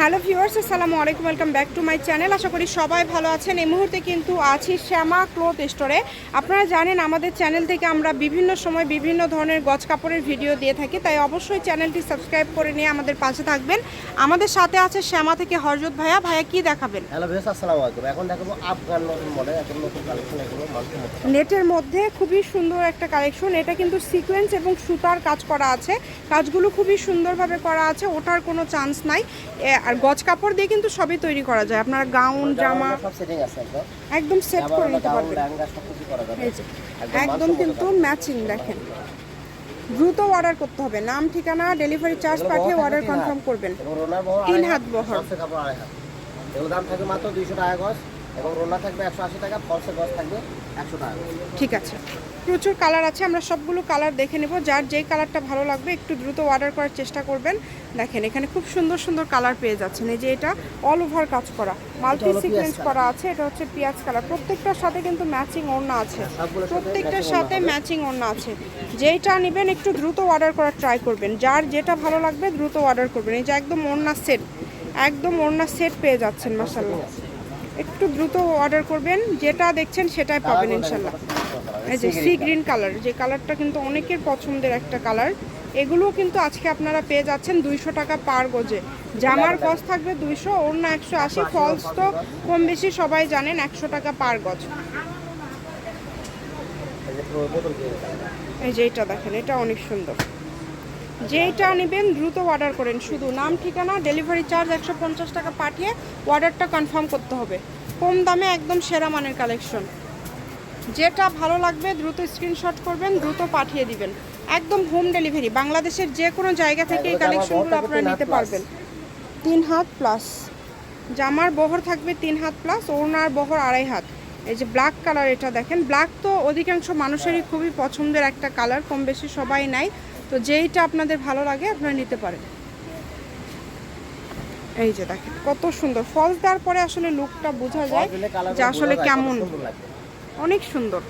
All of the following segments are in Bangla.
হ্যালো ভিউয়ার্স আসসালামু আলাইকুম welcome back to my channel. আশা করি সবাই ভালো আছেন। এই মুহূর্তে কিন্তু আছি শ্যামা ক্লোথ স্টোরে। আপনারা জানেন আমাদের চ্যানেল থেকে আমরা বিভিন্ন সময় বিভিন্ন ধরনের গজ কাপড়ের ভিডিও দিয়ে থাকি তাই অবশ্যই চ্যানেলটি সাবস্ক্রাইব করে নিয়ে আমাদের পাশে থাকবেন। আমাদের সাথে আছে শ্যামা থেকে হরজত ভাইয়া। ভাইয়া কি দেখাবেন? হ্যালো ভিউস আসসালামু আলাইকুম। এখন দেখাবো আফগান নতুন মডেল এখন নতুন কালেকশন এগুলো নেটের মধ্যে খুবই সুন্দর একটা কালেকশন এটা কিন্তু সিকোয়েন্স এবং সুতার কাজ করা আছে। কাজগুলো খুবই সুন্দরভাবে করা আছে ওঠার কোনো চান্স নাই। আর গজ কাপড় দিয়ে কিন্তু সবই তৈরি করা যায়। আপনার গাউন জামা সেটিং আছে একদম। সেট করে নিতে পারবেন। একদম কিন্তু ম্যাচিং দেখেন। দ্রুত অর্ডার করতে হবে। নাম ঠিকানা ডেলিভারি চার্জ পাঠিয়ে অর্ডার কনফার্ম করবেন। তিন হাত বহর। দাম থাকবে মাত্র দুইশো টাকা গজ। এবং রোনা থাকবে একশো আশি টাকা ফলসে গজ থাকবে। ঠিক আছে। প্রচুর কালার আছে আমরা সবগুলো কালার দেখে নেব। যার যেই কালারটা ভালো লাগবে একটু দ্রুত অর্ডার করার চেষ্টা করবেন। দেখেন এখানে খুব সুন্দর সুন্দর কালার পেয়ে যাচ্ছেন। এই যে এটা অল ওভার কাজ করা মাল্টি সিকোয়েন্স করা আছে এটা হচ্ছে পেঁয়াজ কালার প্রত্যেকটার সাথে কিন্তু ম্যাচিং ওড়না আছে। প্রত্যেকটার সাথে ম্যাচিং ওড়না আছে। যেইটা নেবেন একটু দ্রুত অর্ডার করার ট্রাই করবেন। যার যেটা ভালো লাগবে দ্রুত অর্ডার করবেন। এই যে একদম ওড়না সেট একদম ওড়না সেট পেয়ে যাচ্ছেন মাসাল্লাহ একটু দ্রুত অর্ডার করবেন, যেটা দেখছেন সেটাই পাবেন ইনশাল্লাহ। এই যে সি গ্রিন কালার যে কালারটা কিন্তু অনেকের পছন্দের একটা কালার এগুলোও কিন্তু আজকে আপনারা পেয়ে যাচ্ছেন দুইশো টাকা পার গজে জামার গজ থাকবে দুইশো অন্য একশো আশি ফলস তো কম বেশি সবাই জানেন একশো টাকা পার গজ। এই যে এটা দেখেন, এটা অনেক সুন্দর যেইটা নেবেন দ্রুত অর্ডার করেন। শুধু নাম, ঠিকানা ডেলিভারি চার্জ একশো পঞ্চাশ টাকা পাঠিয়ে অর্ডারটা কনফার্ম করতে হবে। কম দামে একদম সেরা মানের কালেকশন যেটা ভালো লাগবে দ্রুত স্ক্রিনশট করবেন, দ্রুত পাঠিয়ে দিবেন। একদম হোম ডেলিভারি বাংলাদেশের যে কোনো জায়গা থেকে এই কালেকশনগুলো আপনারা নিতে পারবেন। তিন হাত প্লাস জামার বহর থাকবে তিন হাত প্লাস ওড়নার বহর আড়াই হাত। এই যে ব্ল্যাক কালার এটা দেখেন ব্ল্যাক তো অধিকাংশ মানুষেরই খুবই পছন্দের একটা কালার কম বেশি সবাই নেয়। তো যেইটা আপনাদের ভালো লাগে আপনারা নিতে পারেন। এই যে দেখেন কত সুন্দর। ফলস দেওয়ার পরে আসলে লুকটা বোঝা যায় যে আসলে কেমন। অনেক সুন্দর।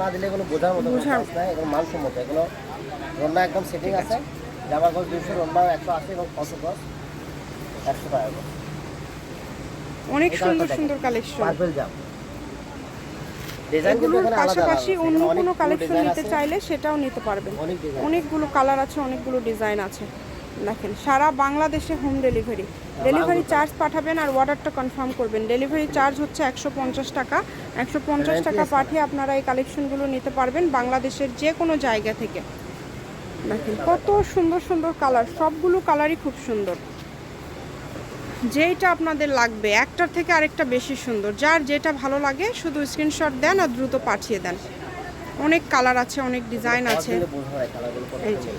না দিলে কোনো বোঝার মতো এগুলো মানসম্মত। এগুলো রন্না একদম সেটিং আছে। গজ রন্না একশো আশি এবং ফলসে গজ একশো টাকা অনেক সুন্দর সুন্দর কালেকশন পার্পল জাম। এগুলোর পাশাপাশি অন্য কোনো কালেকশন নিতে চাইলে সেটাও নিতে পারবেন। অনেকগুলো কালার আছে অনেকগুলো ডিজাইন আছে। দেখেন সারা বাংলাদেশে হোম ডেলিভারি ডেলিভারি চার্জ পাঠাবেন আর অর্ডারটা কনফার্ম করবেন। ডেলিভারি চার্জ হচ্ছে একশো পঞ্চাশ টাকা। একশো পঞ্চাশ টাকা পাঠিয়ে আপনারা এই কালেকশনগুলো নিতে পারবেন বাংলাদেশের যে কোনো জায়গা থেকে। দেখেন কত সুন্দর সুন্দর কালার সবগুলো কালারই খুব সুন্দর। যেইটা আপনাদের লাগবে একটার থেকে আরেকটা বেশি সুন্দর। যার যেটা ভালো লাগে শুধু স্ক্রিনশট দেন আর দ্রুত পাঠিয়ে দেন। অনেক কালার আছে অনেক ডিজাইন আছে। এই যে।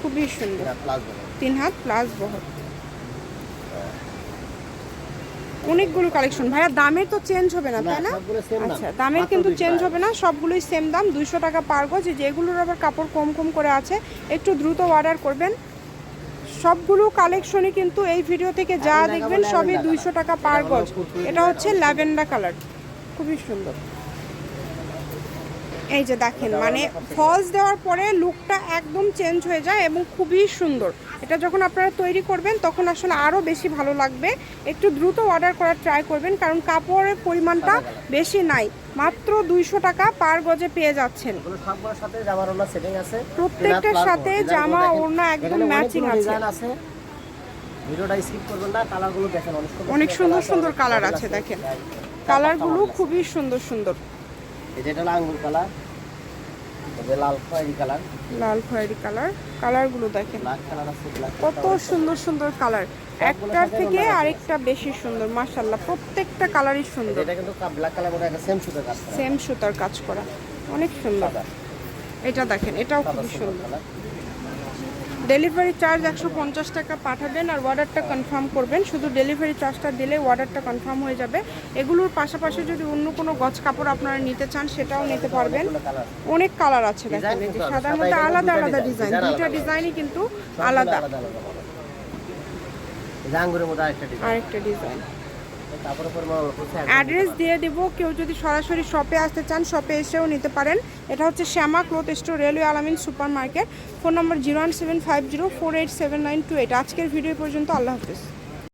খুবই সুন্দর। তিন হাত প্লাস বহর অনেকগুলো কালেকশন ভাইয়া দামের তো চেঞ্জ হবে না তাই না? আচ্ছা দামের কিন্তু চেঞ্জ হবে না সবগুলোই সেম দাম দুইশো টাকা পার গজ। যেগুলোর আবার কাপড় কম কম করে আছে একটু দ্রুত অর্ডার করবেন। সবগুলো কালেকশনই কিন্তু এই ভিডিও থেকে যা দেখবেন সবই দুইশো টাকা পার গজ। এটা হচ্ছে ল্যাভেন্ডার কালার খুবই সুন্দর। এই যে দেখেন মানে ফলস দেওয়ার পরে লুকটা একদম চেঞ্জ হয়ে যায় এবং খুবই সুন্দর। এটা যখন আপনারা তৈরি করবেন তখন আসলে আরও বেশি ভালো লাগবে। একটু দ্রুত অর্ডার করার ট্রাই করবেন কারণ কাপড়ের পরিমাণটা বেশি নাই। মাত্র দুইশো টাকা পার গজে পেয়ে যাচ্ছেন। প্রত্যেকটার সাথে জামা, ওড়না একদম ম্যাচিং আছে। ভিডিওটা স্কিপ করবেন না কালারগুলো দেখেন অনেক সুন্দর সুন্দর কালার আছে। দেখেন। কালারগুলো খুবই সুন্দর সুন্দর। এই যেটা আঙ্গুর কালার লাল খয়েরি কালার লাল খয়েরি কালার কালারগুলো দেখেন। ব্ল্যাক কালার আছে ব্ল্যাক কত সুন্দর সুন্দর কালার একটার থেকে আরেকটা বেশি সুন্দর মাশাল্লাহ প্রত্যেকটা কালারই সুন্দর। এটা কিন্তু ব্ল্যাক কালার মধ্যে একটা সেম সুতো কাজ সেম সুতার কাজ করা। অনেক সুন্দর। এটা দেখেন এটাও খুব সুন্দর ডেলিভারি চার্জ একশো পঞ্চাশ টাকা পাঠাবেন আর অর্ডারটা কনফার্ম করবেন। শুধু ডেলিভারি চার্জটা দিলে অর্ডারটা কনফার্ম হয়ে যাবে। এগুলোর পাশাপাশি যদি অন্য কোনো গছ কাপড় আপনারা নিতে চান সেটাও নিতে পারবেন। অনেক কালার আছে দেখেন এই যে সাদার আলাদা, মধ্যে আলাদা আলাদা ডিজাইন। দুইটা ডিজাইনই কিন্তু আলাদা। আরেকটা ডিজাইন। অ্যাড্রেস দিয়ে দেব কেউ যদি সরাসরি শপে আসতে চান শপে এসেও নিতে পারেন। এটা হচ্ছে Shyama cloth store railway Alamin super market phone number zero one seven five zero four eight seven nine two eight আজকের ভিডিও পর্যন্ত আল্লাহ হাফিজ।